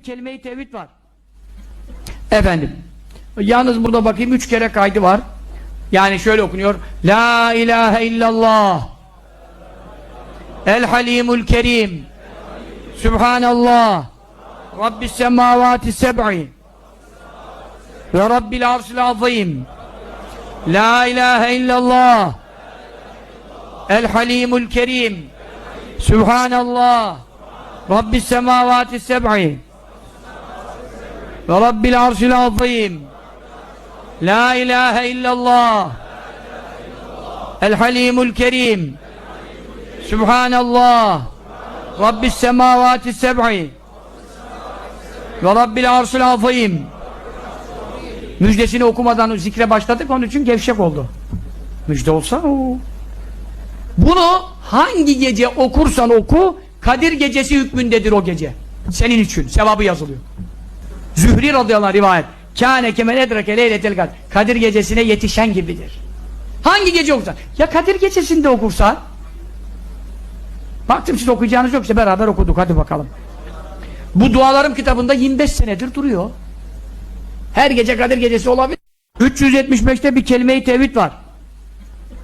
bir kelime-i tevhid var. Efendim. Yalnız burada bakayım üç kere kaydı var. Yani şöyle okunuyor. La ilahe illallah. El halimul kerim. Subhanallah. Rabbis semavati seb'i. Ve Rabbil arşil azim. La ilahe illallah. El halimul kerim. Subhanallah. Rabbis semavati seb'i. Ve Rabbil arşil azim. La ilahe illallah. El halimul kerim. Subhanallah. Rabbis semavati seb'i. Ve Rabbil arşil azim. Müjdesini okumadan zikre başladık onun için gevşek oldu. Müjde olsa o. Bunu hangi gece okursan oku Kadir gecesi hükmündedir o gece. Senin için sevabı yazılıyor. Zühri radıyallahu anh rivayet. Kâne kemen edreke leyletel kadir. Kadir gecesine yetişen gibidir. Hangi gece okursan? Ya Kadir gecesinde okursan Baktım siz okuyacağınız yoksa beraber okuduk hadi bakalım. Bu dualarım kitabında 25 senedir duruyor. Her gece Kadir gecesi olabilir. 375'te bir kelime-i tevhid var.